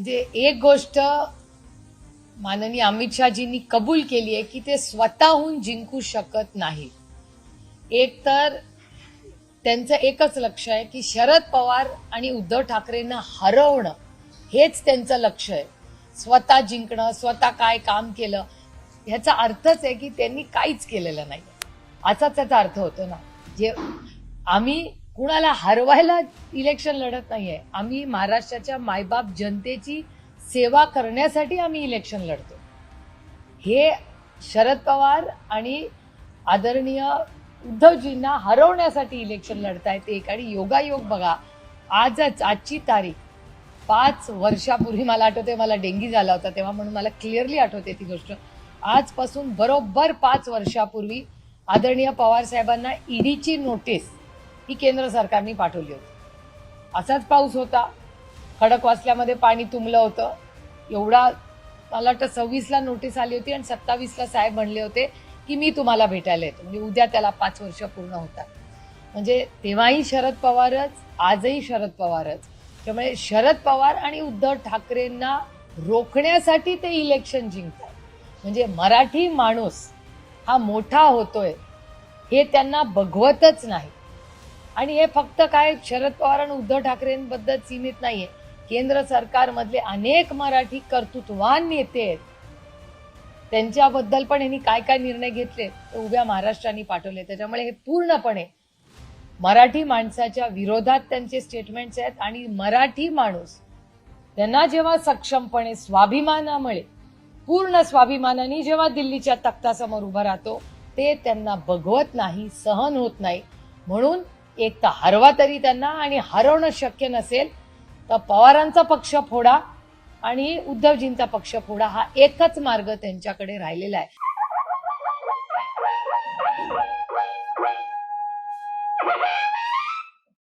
म्हणजे एक गोष्ट माननीय अमित शहाजींनी कबूल केली आहे की ते स्वतःहून जिंकू शकत नाही. एक तर त्यांचं एकच लक्ष आहे की शरद पवार आणि उद्धव ठाकरेंना हरवणं हेच त्यांचं लक्ष आहे. स्वतः जिंकणं स्वतः काय काम केलं ह्याचा अर्थच आहे की त्यांनी काहीच केलेलं नाही. असाच त्याचा अर्थ होतो ना. जे आम्ही कुणाला हरवायला इलेक्शन लढत नाहीये. आम्ही महाराष्ट्राच्या मायबाप जनतेची सेवा करण्यासाठी आम्ही इलेक्शन लढतो. हे शरद पवार आणि आदरणीय उद्धवजींना हरवण्यासाठी इलेक्शन लढतायत एक. आणि योगायोग बघा आजच आजची तारीख पाच वर्षापूर्वी मला आठवते मला डेंगी झाला होता तेव्हा म्हणून मला क्लिअरली आठवते ती गोष्ट. आजपासून बरोबर पाच वर्षापूर्वी आदरणीय पवार साहेबांना ईडीची नोटीस ही केंद्र सरकारने पाठवली होती. असाच पाऊस होता. खडकवासल्यामध्ये पाणी तुंबलं होतं. एवढा मला वाटतं सव्वीसला नोटीस आली होती आणि सत्तावीसला साहेब म्हणले होते की मी तुम्हाला भेटायला येतो. म्हणजे उद्या त्याला पाच वर्ष पूर्ण होतात. म्हणजे तेव्हाही शरद पवारच आजही शरद पवारच. त्यामुळे शरद पवार आणि उद्धव ठाकरेंना रोखण्यासाठी ते इलेक्शन जिंकतात. म्हणजे मराठी माणूस हा मोठा होतोय हे त्यांना बघवतच नाही. आणि हे फक्त काय शरद पवार आणि उद्धव ठाकरेंबद्दल सीमित नाहीये. केंद्र सरकारमधले अनेक मराठी कर्तृत्वान नेते आहेत. त्यांच्याबद्दल पण यांनी काय काय निर्णय घेतले ते उभ्या महाराष्ट्राने पाठवले. त्याच्यामुळे हे पूर्णपणे मराठी माणसाच्या विरोधात त्यांचे स्टेटमेंट्स आहेत आणि मराठी माणूस त्यांना जेव्हा सक्षमपणे स्वाभिमानामुळे पूर्ण स्वाभिमानाने जेव्हा दिल्लीच्या तख्तासमोर उभा राहतो ते त्यांना बघवत नाही सहन होत नाही. म्हणून एक तर हरवा तरी त्यांना आणि हरवणं शक्य नसेल तर पवारांचा पक्ष फोडा आणि उद्धवजींचा पक्ष फोडा हा एकच मार्ग त्यांच्याकडे राहिलेला आहे.